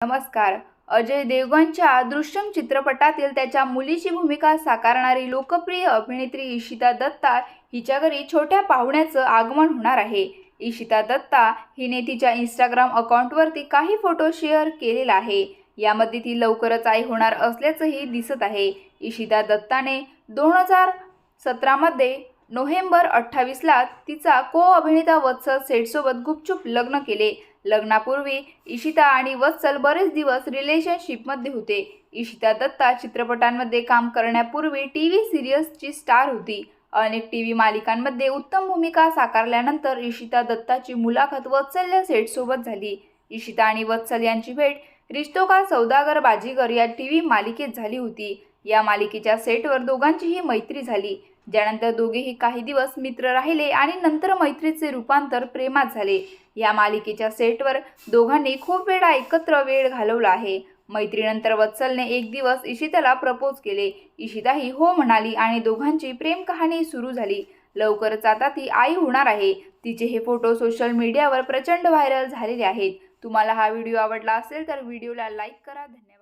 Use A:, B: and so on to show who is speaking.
A: नमस्कार. अजय देवगणच्या दृश्यम चित्रपटातील त्याच्या मुलीची भूमिका साकारणारी लोकप्रिय अभिनेत्री इशिता दत्ता हिच्या घरी छोट्या पाहुण्याचं आगमन होणार आहे. इशिता दत्ता हिने तिच्या इंस्टाग्राम अकाउंटवरती काही फोटो शेअर केलेला आहे. यामध्ये ती लवकरच आई होणार असल्याचंही दिसत आहे. इशिता दत्ताने दोन हजार सतरामध्ये नोव्हेंबर अठ्ठावीसला तिचा को अभिनेता वत्सल सेठसोबत गुपचूप लग्न केले. लग्नापूर्वी इशिता आणि वत्सल बरेच दिवस रिलेशनशिपमध्ये होते. इशिता दत्ता चित्रपटांमध्ये काम करण्यापूर्वी टी व्ही सिरियल्सची स्टार होती. अनेक टी व्ही मालिकांमध्ये उत्तम भूमिका साकारल्यानंतर इशिता दत्ताची मुलाखत वत्सल्य सेठसोबत झाली. इशिता आणि वत्सल यांची भेट रिश्तो का सौदागर बाजीगर या टी व्ही मालिकेत झाली होती. या मालिकेच्या सेटवर दोघांचीही मैत्री झाली. ज्यानंतर दोघेही काही दिवस मित्र राहिले आणि नंतर मैत्रीचे रूपांतर प्रेमात झाले. या मालिकेच्या सेटवर दोघांनी खूप वेळा एकत्र वेळ घालवला आहे. मैत्रीनंतर वत्सलने एक दिवस इशिताला प्रपोज केले. इशिताही हो म्हणाली आणि दोघांची प्रेम कहाणी सुरू झाली. लवकरच आता ती आई होणार आहे. तिचे हे फोटो सोशल मीडियावर प्रचंड व्हायरल झालेले आहेत. तुम्हाला हा व्हिडिओ आवडला असेल तर व्हिडिओला लाईक करा. धन्यवाद.